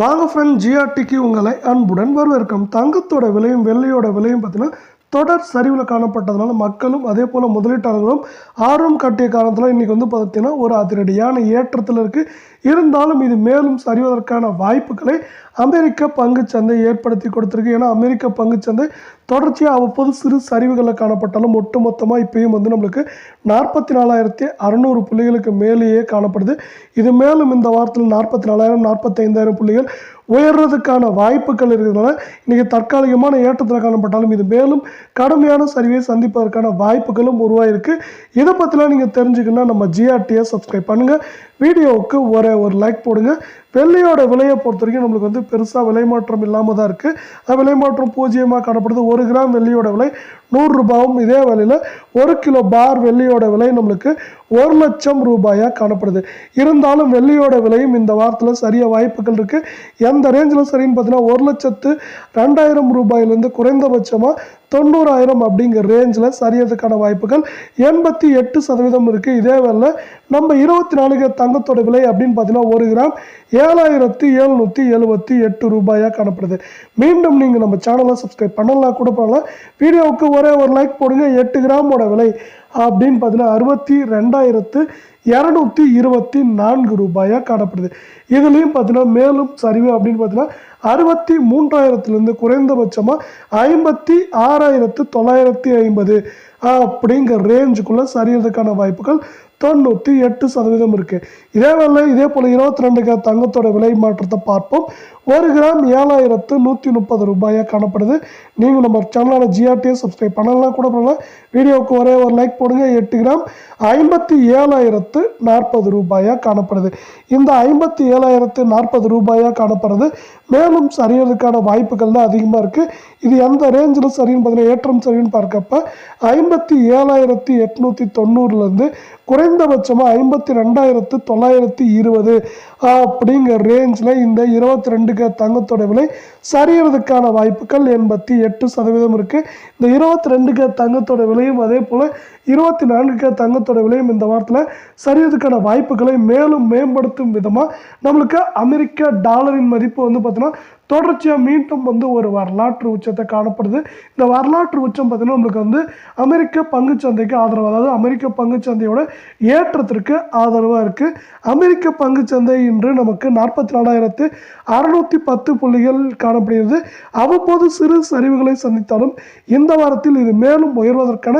வாங்க ஃப்ரெண்ட் ஜிஆர்டிக்கு உங்களை அன்புடன் வரவேற்கும். தங்கத்தோட விலையும் வெள்ளையோட விலையும் பார்த்தீங்கன்னா தொடர் சரிவில் காணப்பட்டதுனால மக்களும் அதே போல் முதலீட்டாளர்களும் ஆர்வம் காட்டிய காரணத்தில் இன்றைக்கி வந்து பார்த்திங்கன்னா ஒரு அதிரடியான ஏற்றத்தில் இருக்குது இருந்தாலும் இது மேலும் சரிவதற்கான வாய்ப்புகளை அமெரிக்க பங்குச்சந்தை ஏற்படுத்தி கொடுத்துருக்கு. ஏன்னா அமெரிக்க பங்குச்சந்தை தொடர்ச்சியாக அவ்வப்போது சிறு சரிவுகளில் காணப்பட்டாலும் ஒட்டுமொத்தமாக இப்பயும் வந்து நம்மளுக்கு நாற்பத்தி நாலாயிரத்தி அறநூறு புள்ளிகளுக்கு மேலேயே காணப்படுது. இது மேலும் இந்த வாரத்தில் நாற்பத்தி நாலாயிரம் நாற்பத்தைந்தாயிரம் புள்ளிகள் உயர்றதுக்கான வாய்ப்புகள் இருக்கிறதுனால இன்றைக்கி தற்காலிகமான ஏற்றத்தில் காணப்பட்டாலும் இது மேலும் கடுமையான சரிவை சந்திப்பதற்கான வாய்ப்புகளும் உருவாயிருக்கு. இதை பற்றிலாம் நீங்கள் தெரிஞ்சுக்கணுன்னா நம்ம ஜிஆர்டியை சப்ஸ்கிரைப் பண்ணுங்கள் வீடியோவுக்கு ஒரே ஒரு லைக் போடுங்க. வெள்ளையோட விலையை பொறுத்த வரைக்கும் நம்மளுக்கு வந்து பெருசாக விலை மாற்றம் இல்லாமல் தான் இருக்குது அது விலை மாற்றம் பூஜ்ஜியமாக காணப்படுது. ஒரு கிராம் வெள்ளியோட விலை நூறுரூபாவும் இதே விலையில் ஒரு கிலோ பார் வெள்ளியோட விலை நம்மளுக்கு ஒரு லட்சம் ரூபாயாக காணப்படுது. இருந்தாலும் வெள்ளியோட விலையும் இந்த வாரத்தில் சரியாக வாய்ப்புகள் இருக்குது எந்த ரேஞ்சில் சரின்னு பார்த்தீங்கன்னா ஒரு லட்சத்து ரெண்டாயிரம் ரூபாயிலேருந்து குறைந்தபட்சமாக தொண்ணூறாயிரம் அப்படிங்கிற ரேஞ்சில் சரியறதுக்கான வாய்ப்புகள் எண்பத்தி எட்டு சதவீதம் இருக்குது இதே வேலை நம்ம இருபத்தி நாலு தங்கத்தோட விலை அப்படின்னு பார்த்தீங்கன்னா ஒரு கிராம் ஏழாயிரத்தி எழுநூற்றி எழுபத்தி எட்டு ரூபாயாக காணப்படுது. மீண்டும் நீங்கள் நம்ம சேனலை சப்ஸ்கிரைப் பண்ணலாம் கூட பண்ணலாம் வீடியோவுக்கு ஒரே ஒரு லைக் போடுங்க எட்டு கிராமோட விலை அப்படின்னு பார்த்தீங்கன்னா அறுபத்தி ரெண்டாயிரத்து இரநூத்தி இருபத்தி நான்கு ரூபாயாக காணப்படுது. இதுலேயும் பார்த்தீங்கன்னா மேலும் சரிவு அப்படின்னு பார்த்தீங்கன்னா அறுபத்தி மூன்றாயிரத்துலேருந்து குறைந்தபட்சமாக ஐம்பத்தி ஆறாயிரத்து தொள்ளாயிரத்தி ஐம்பது அப்படிங்கிற ரேஞ்சுக்குள்ளே சரியறதுக்கான வாய்ப்புகள் தொண்ணூற்றி எட்டு சதவீதம் இருக்குது இதே வேலை இதே போல் இருபத்தி ரெண்டு தங்கத்தோட விலை மாற்றத்தை பார்ப்போம். ஒரு கிராம் ஏழாயிரத்து நூற்றி முப்பது ரூபாயாக காணப்படுது. நீங்கள் நம்ம சேனலான ஜிஆர்டியை சப்ஸ்கிரைப் பண்ணலாம் கூட பண்ணலாம் வீடியோவுக்கு ஒரே ஒரு லைக் போடுங்க. எட்டு கிராம் ஐம்பத்தி ஏழாயிரத்து நாற்பது ரூபாயாக காணப்படுது. இந்த ஐம்பத்தி ஏழாயிரத்து நாற்பது ரூபாயாக காணப்படுறது மேலும் சரியறதுக்கான வாய்ப்புகள் தான் அதிகமாக இருக்குது இது எந்த ரேஞ்சில் சரின்னு பார்த்தீங்கன்னா ஏற்றம் சரின்னு பார்க்கப்ப ஐம்பத்தி ஏழாயிரத்தி எட்நூற்றி தொண்ணூறுலேருந்து குறைந்தபட்சமாக ஐம்பத்தி ரெண்டாயிரத்து தொள்ளாயிரத்தி இருபது அப்படிங்கிற ரேஞ்சில் இந்த இருபத்தி ரெண்டு ரெண்டுக்கு தங்கத்தோட விலை சரியறதுக்கான வாய்ப்புகள் எண்பத்தி எட்டு சதவீதம் இருக்குது இந்த இருபத்தி ரெண்டுக்கு தங்கத்தோட விலையும் அதே போல் இருபத்தி நான்குக்கு தங்கத்தோட விலையும் இந்த வாரத்தில் சரியறதுக்கான வாய்ப்புகளை மேலும் மேம்படுத்தும் விதமாக நம்மளுக்கு அமெரிக்க டாலரின் மதிப்பு வந்து பார்த்தீங்கன்னா தொடர்ச்சியாக மீண்டும் வந்து ஒரு வரலாற்று உச்சத்தை காணப்படுது. இந்த வரலாற்று உச்சம் பார்த்தீங்கன்னா நம்மளுக்கு வந்து அமெரிக்க பங்குச்சந்தைக்கு ஆதரவு அதாவது அமெரிக்க பங்குச்சந்தையோட ஏற்றத்திற்கு ஆதரவாக இருக்குது அமெரிக்க பங்குச்சந்தை இன்று நமக்கு நாற்பத்தி நாலாயிரத்து அறுநூற்றி பத்து புள்ளிகள் காணப்படுகிறது. அவ்வப்போது சிறு சரிவுகளை சந்தித்தாலும் இந்த வாரத்தில் இது மேலும் உயர்வதற்கான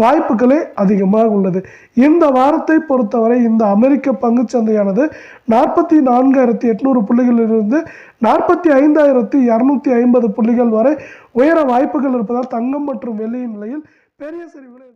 வாய்ப்புகளே அதிகமாக உள்ளது. இந்த வாரத்தை பொறுத்தவரை இந்த அமெரிக்க பங்கு சந்தையானது நாற்பத்தி நான்காயிரத்தி எட்நூறு புள்ளிகளிலிருந்து நாற்பத்தி ஐந்தாயிரத்தி இரநூத்தி ஐம்பது புள்ளிகள் வரை உயர வாய்ப்புகள் இருப்பதால் தங்கம் மற்றும் வெள்ளியின் நிலையில் பெரிய சரிவுகளை